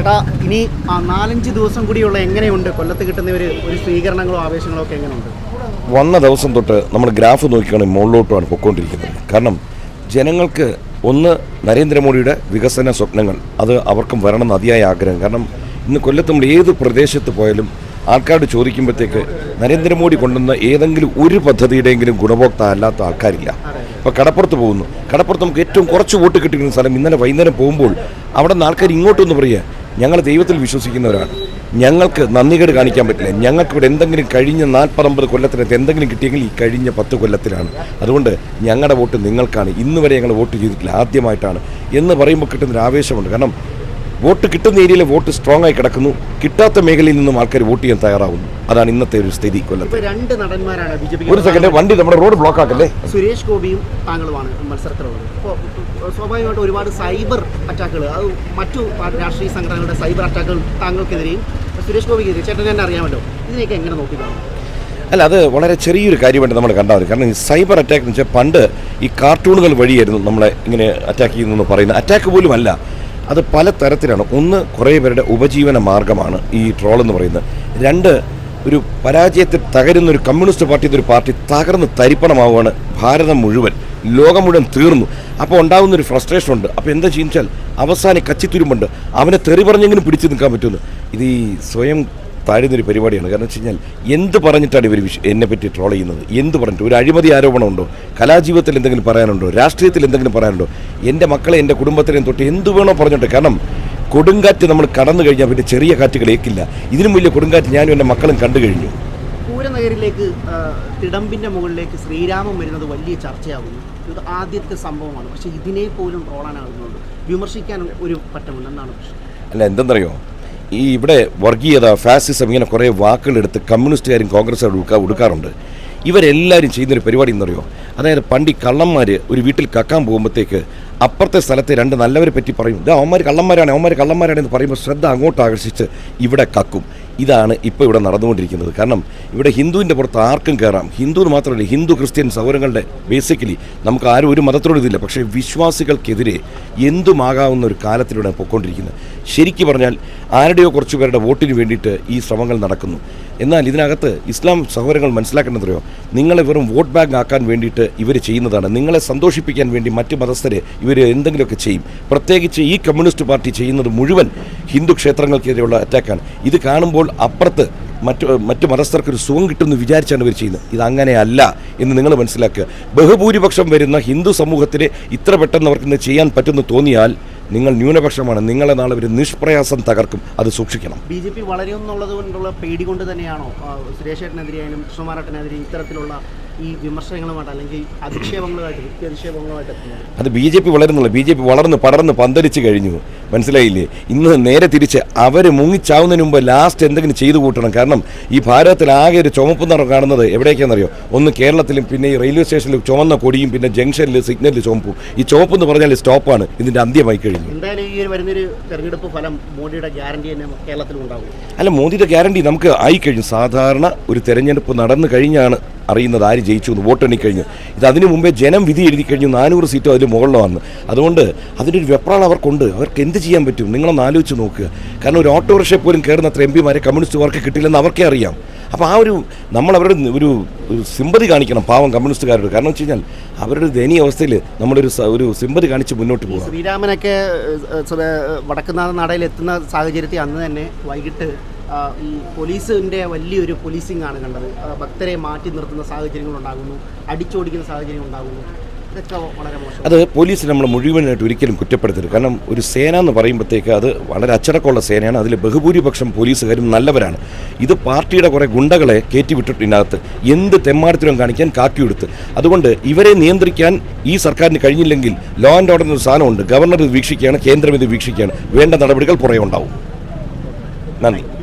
ചേട്ടാ ഇനി നാലഞ്ച് ദിവസം കൂടിയുള്ള എങ്ങനെയുണ്ട്? കൊല്ലത്ത് കിട്ടുന്ന ഒരു ഒരു സ്വീകരണങ്ങളോ ആവേശങ്ങളോ ഒക്കെ എങ്ങനെയുണ്ട്? വന്ന ദിവസം തൊട്ട് നമ്മൾ ഗ്രാഫ് നോക്കുകയാണെങ്കിൽ മുകളിലോട്ടുമാണ് പൊയ്ക്കൊണ്ടിരിക്കുന്നത്. കാരണം ജനങ്ങൾക്ക് ഒന്ന് നരേന്ദ്രമോദിയുടെ വികസന സ്വപ്നങ്ങൾ അത് അവർക്കും വരണമെന്ന് അതിയായ ആഗ്രഹം. കാരണം ഇന്ന് കൊല്ലത്ത് നമ്മൾ ഏത് പ്രദേശത്ത് പോയാലും ആൾക്കാരോട് ചോദിക്കുമ്പോഴത്തേക്ക് നരേന്ദ്രമോദി കൊണ്ടുവന്ന ഏതെങ്കിലും ഒരു പദ്ധതിയുടെയെങ്കിലും ഗുണഭോക്ത അല്ലാത്ത ആൾക്കാരില്ല. ഇപ്പോൾ കടപ്പുറത്ത് പോകുന്നു. കടപ്പുറത്ത് നമുക്ക് ഏറ്റവും കുറച്ച് വോട്ട് കിട്ടിയിരിക്കുന്ന സ്ഥലം ഇന്നലെ വൈകുന്നേരം പോകുമ്പോൾ അവിടെ നിന്ന് ആൾക്കാർ ഇങ്ങോട്ടൊന്ന് പറയുക ഞങ്ങൾ ദൈവത്തിൽ വിശ്വസിക്കുന്നവരാണ്. ഞങ്ങൾക്ക് നന്ദികേട് കാണിക്കാൻ പറ്റില്ല. ഞങ്ങൾക്ക് ഇവിടെ എന്തെങ്കിലും കഴിഞ്ഞ നാൽപ്പത്തൊമ്പത് കൊല്ലത്തിനകത്ത് എന്തെങ്കിലും കിട്ടിയെങ്കിൽ ഈ കഴിഞ്ഞ പത്ത് കൊല്ലത്തിലാണ്. അതുകൊണ്ട് ഞങ്ങളുടെ വോട്ട് നിങ്ങൾക്കാണ്. ഇന്ന് ഞങ്ങൾ വോട്ട് ചെയ്തിട്ടില്ല. ആദ്യമായിട്ടാണ്. എന്ന് പറയുമ്പോൾ കിട്ടുന്നൊരു ആവേശമുണ്ട്. കാരണം വോട്ട് കിട്ടുന്ന ഏരിയയിലെ വോട്ട് സ്ട്രോങ് ആയി കിടക്കുന്നു. കിട്ടാത്ത മേഖലയിൽ നിന്നും ആൾക്കാർ വോട്ട് ചെയ്യാൻ തയ്യാറാവുന്നു. അതാണ് ഇന്നത്തെ ഒരു സ്ഥിതി കൊല്ലത്ത്. രണ്ട് നടന്മാരാണ് ബി ജെ ഒരു സെക്കൻഡ് വണ്ടി നമ്മുടെ റോഡ് ബ്ലോക്ക് ആക്കല്ലേ? സുരേഷ് ഗോപിയും താങ്കളുമാണ് മത്സരത്തിലുള്ളത്. അപ്പോൾ സ്വാഭാവികമായിട്ട് ഒരുപാട് സൈബർ അറ്റാക്കുകൾ അത് മറ്റു രാഷ്ട്രീയ സംഘടനകളുടെ സൈബർ അറ്റാക്കുകൾ താങ്കൾക്കെതിരെയും സുരേഷ് ഗോപിക്കെതിരെ. ചേട്ടൻ തന്നെ അറിയാമല്ലോ. ഇതിനെയൊക്കെ എങ്ങനെ നോക്കിക്കാണും? അല്ല അത് വളരെ ചെറിയൊരു കാര്യമായിട്ട് നമ്മൾ കണ്ടാൽ മതി. കാരണം ഈ സൈബർ അറ്റാക്ക് എന്ന് വെച്ചാൽ പണ്ട് ഈ കാർട്ടൂണുകൾ വഴിയായിരുന്നു നമ്മളെ ഇങ്ങനെ അറ്റാക്ക് ചെയ്യുന്നു പറയുന്നത്. അറ്റാക്ക് പോലും അല്ല അത് പല തരത്തിലാണ്. ഒന്ന് കുറേ പേരുടെ ഉപജീവന മാർഗമാണ് ഈ ട്രോൾ എന്ന് പറയുന്നത്. രണ്ട് ഒരു പരാജയത്തിൽ തകരുന്ന ഒരു കമ്മ്യൂണിസ്റ്റ് പാർട്ടി ഒരു പാർട്ടി തകർന്ന് തരിപ്പണമാവുകയാണ് ഭാരതം മുഴുവൻ. ലോകം മുഴുവൻ തീർന്നു. അപ്പോൾ ഉണ്ടാകുന്ന ഒരു ഫ്രസ്ട്രേഷൻ ഉണ്ട്. അപ്പോൾ എന്താ ചെയ്യുന്നത് അവസാനം കച്ചിത്തുരുമ്പുണ്ട്. അവനെ തെറി പറഞ്ഞെങ്കിലും പിടിച്ചു നിൽക്കാൻ പറ്റുമെന്ന്. ഇത് ഈ സ്വയം താഴുന്നൊരു പരിപാടിയാണ്. കാരണം വെച്ച് കഴിഞ്ഞാൽ എന്ത് പറഞ്ഞിട്ടാണ് ഇവർ എന്നെ പറ്റി ട്രോൾ ചെയ്യുന്നത്? എന്ത് പറഞ്ഞിട്ട്? ഒരു അഴിമതി ആരോപണമുണ്ടോ? കലാജീവിതത്തിൽ എന്തെങ്കിലും പറയാനുണ്ടോ? രാഷ്ട്രീയത്തിൽ എന്തെങ്കിലും പറയാനുണ്ടോ? എന്റെ മക്കളെ എന്റെ കുടുംബത്തിനെയും തൊട്ട് എന്ത് വേണോ പറഞ്ഞിട്ട്. കാരണം കൊടുങ്കാറ്റ് നമ്മൾ കടന്നു കഴിഞ്ഞാൽ പിന്നെ ചെറിയ കാറ്റുകൾ ഏക്കില്ല ഇതിനും വലിയ കൊടുങ്കാറ്റ് ഞാനും എന്റെ മക്കളും കണ്ടു കഴിഞ്ഞു. പൂരനഗരിലേക്ക് തിടമ്പിന്റെ മുകളിലേക്ക് ശ്രീരാമം വരുന്നത് വലിയ ചർച്ചയാകുന്നു. ഇത് ആദ്യത്തെ സംഭവമാണ്. പക്ഷേ ഇതിനെ പോലും ട്രോളാനാകുന്നുണ്ട് വിമർശിക്കാൻ ഒരു പറ്റമുണ്ടെന്നാണ് പ്രശ്നം? അല്ല എന്തെന്നറിയോ? ഈ ഇവിടെ വർഗീയത ഫാസിസം ഇങ്ങനെ കുറേ വാക്കുകളെടുത്ത് കമ്മ്യൂണിസ്റ്റുകാരും കോൺഗ്രസ്സുകാരും ഉടുക്കാ ഉടുക്കാറുണ്ട്. ഇവരെല്ലാവരും ചെയ്യുന്നൊരു പരിപാടി എന്നറിയോ? അതായത് പണ്ടി കള്ളന്മാർ ഒരു വീട്ടിൽ കക്കാൻ പോകുമ്പോഴത്തേക്ക് അപ്പുറത്തെ സ്ഥലത്തെ രണ്ട് നല്ലവരെ പറ്റി പറയും. ഇത് അവന്മാർ കള്ളന്മാരാണ് അവന്മാർ കള്ളന്മാരാണ് എന്ന് പറയുമ്പോൾ ശ്രദ്ധ അങ്ങോട്ട് ആകർഷിച്ച് ഇവിടെ കക്കും. ഇതാണ് ഇപ്പോൾ ഇവിടെ നടന്നുകൊണ്ടിരിക്കുന്നത്. കാരണം ഇവിടെ ഹിന്ദുവിന്റെ പുറത്ത് ആർക്കും കയറാം ഹിന്ദു മാത്രമല്ല ഹിന്ദു ക്രിസ്ത്യൻ സൗരങ്ങളുടെ ബേസിക്കലി നമുക്ക് ആരും ഒരു മതത്തോട് ഇതില്ല. പക്ഷേ വിശ്വാസികൾക്കെതിരെ എന്തുമാകാവുന്ന ഒരു കാലത്തിലൂടെ പൊയ്ക്കൊണ്ടിരിക്കുന്നത് ശരിക്കു പറഞ്ഞാൽ ആരുടെയോ കുറച്ച് പേരുടെ വോട്ടിന് വേണ്ടിയിട്ട് ഈ ശ്രമങ്ങൾ നടക്കുന്നു. എന്നാൽ ഇതിനകത്ത് ഇസ്ലാം സഹോദരങ്ങൾ മനസ്സിലാക്കേണ്ടതറിയോ? നിങ്ങളെ വെറും വോട്ട് ബാങ്ക് ആക്കാൻ വേണ്ടിയിട്ട് ഇവർ ചെയ്യുന്നതാണ്. നിങ്ങളെ സന്തോഷിപ്പിക്കാൻ വേണ്ടി മറ്റ് മതസ്ഥരെ ഇവർ എന്തെങ്കിലുമൊക്കെ ചെയ്യും. പ്രത്യേകിച്ച് ഈ കമ്മ്യൂണിസ്റ്റ് പാർട്ടി ചെയ്യുന്നത് മുഴുവൻ ഹിന്ദു ക്ഷേത്രങ്ങൾക്കെതിരെയുള്ള അറ്റാക്കാണ്. ഇത് കാണുമ്പോൾ അപ്പുറത്ത് മറ്റു മറ്റു മതസ്ഥർക്ക് ഒരു സുഖം കിട്ടുമെന്ന് വിചാരിച്ചാണ് ഇവർ ചെയ്യുന്നത്. ഇത് അങ്ങനെയല്ല എന്ന് നിങ്ങൾ മനസ്സിലാക്കുക. ബഹുഭൂരിപക്ഷം വരുന്ന ഹിന്ദു സമൂഹത്തിന് ഇത്ര പെട്ടെന്ന് അവർക്ക് ചെയ്യാൻ പറ്റുമെന്ന് തോന്നിയാൽ നിങ്ങൾ ന്യൂനപക്ഷമാണ്. നിങ്ങളെ നാളെ ഒരു നിഷ്പ്രയാസം തകർക്കും. അത് സൂക്ഷിക്കണം. ബി ജെ പി വളരുമെന്നുള്ളത് കൊണ്ടുള്ള പേടി കൊണ്ട് തന്നെയാണോ സുരേഷേട്ടനെതിരെയായാലും കൃഷ്ണമാരാട്ടനെതിരെ ഇത്തരത്തിലുള്ള ഈ വിമർശനങ്ങളുമായിട്ട് അല്ലെങ്കിൽ അധിക്ഷേപങ്ങളുമായിട്ട് വ്യക്തി അധിക്ഷേപങ്ങളുമായിട്ട് അത് ബി ജെ പി വളരുന്നില്ല ബി ജെ പി വളർന്ന് പടർന്ന് പന്തലിച്ച് കഴിഞ്ഞു. മനസ്സിലായില്ലേ? ഇന്ന് നേരെ തിരിച്ച് അവർ മുങ്ങിച്ചാവുന്നതിന് മുമ്പ് ലാസ്റ്റ് എന്തെങ്കിലും ചെയ്തു കൂട്ടണം. കാരണം ഈ ഭാരതത്തിൽ ആകെ ഒരു ചുമപ്പ് നിറം കാണുന്നത് എവിടേക്കാണെന്നറിയോ ഒന്ന് കേരളത്തിലും പിന്നെ ഈ റെയിൽവേ സ്റ്റേഷനിൽ ചുമന്ന കൊടിയും പിന്നെ ജംഗ്ഷനിൽ സിഗ്നലിൽ ചുമപ്പും. ഈ ചുമപ്പ് എന്ന് പറഞ്ഞാൽ സ്റ്റോപ്പാണ് ഇതിന്റെ അന്ത്യമായി കഴിഞ്ഞു. എന്തായാലും ഈ ഒരു വരുന്നൊരു തെരഞ്ഞെടുപ്പ് ഫലം ഗ്യാരണ്ടി തന്നെ അല്ല മോദിയുടെ ഗ്യാരണ്ടി നമുക്ക് ആയിക്കഴിഞ്ഞു സാധാരണ ഒരു തെരഞ്ഞെടുപ്പ് നടന്നു കഴിഞ്ഞാണ് അറിയുന്നത് ആര് ജയിച്ചു എന്ന്. വോട്ടെണ്ണി കഴിഞ്ഞു. ഇത് അതിനു മുമ്പേ ജനം വിധി എഴുതി കഴിഞ്ഞു. നാനൂറ് സീറ്റോ അതിൽ മുകളിലാണ് അതുകൊണ്ട് അതിനൊരു വെപ്രാളം അവർക്കുണ്ട്. അവർക്ക് എന്ത് ചെയ്യാൻ പറ്റും. നിങ്ങളൊന്ന് ആലോചിച്ച് നോക്കുക കാരണം ഒരു ഓട്ടോറിക്ഷ പോലും കയറുന്ന അത്ര എം പിമാരെ കമ്മ്യൂണിസ്റ്റുകാർക്ക് കിട്ടില്ലെന്ന് അവർക്കേ അറിയാം. അപ്പോൾ ആ ഒരു നമ്മൾ അവരുടെ ഒരു സിമ്പതി കാണിക്കണം പാവം കമ്മ്യൂണിസ്റ്റുകാരോട്. കാരണം വെച്ച് കഴിഞ്ഞാൽ അവരുടെ ദയനീയ അവസ്ഥയിൽ നമ്മളൊരു ഒരു സിമ്പതി കാണിച്ച് മുന്നോട്ട് പോകും ശ്രീരാമനൊക്കെ വടക്കുന്നാഥ നടയിൽ എത്തുന്ന സാഹചര്യത്തിൽ അന്ന് തന്നെ വൈകിട്ട് ഈ പോലീസിന്റെ വലിയൊരു പോലീസിംഗ് ആണ് കണ്ടത്. ഭക്തരെ മാറ്റി നിർത്തുന്ന സാഹചര്യങ്ങളുണ്ടാകുന്നു. അടിച്ചോടിക്കുന്ന സാഹചര്യം ഉണ്ടാകുന്നു അത് പോലീസ് നമ്മൾ മുഴുവനായിട്ട് ഒരിക്കലും കുറ്റപ്പെടുത്തരുത്. കാരണം ഒരു സേന എന്ന് പറയുമ്പോഴത്തേക്ക് അത് വളരെ അച്ചടക്കമുള്ള സേനയാണ്. അതിൽ ബഹുഭൂരിപക്ഷം പോലീസുകാരും നല്ലവരാണ്. ഇത് പാർട്ടിയുടെ കുറേ ഗുണ്ടകളെ കയറ്റി വിട്ടിട്ടിനകത്ത് എന്ത് തെമ്മാടത്തിലും കാണിക്കാൻ കാക്കിയെടുത്ത് അതുകൊണ്ട് ഇവരെ നിയന്ത്രിക്കാൻ ഈ സർക്കാരിന് കഴിഞ്ഞില്ലെങ്കിൽ ലോ ആൻഡ് ഓർഡർ ഒരു സാധനമുണ്ട്. ഗവർണർ ഇത് വീക്ഷിക്കുകയാണ് കേന്ദ്രം ഇത് വീക്ഷിക്കുകയാണ്. വേണ്ട നടപടികൾ പുറകെ ഉണ്ടാവും. നന്ദി.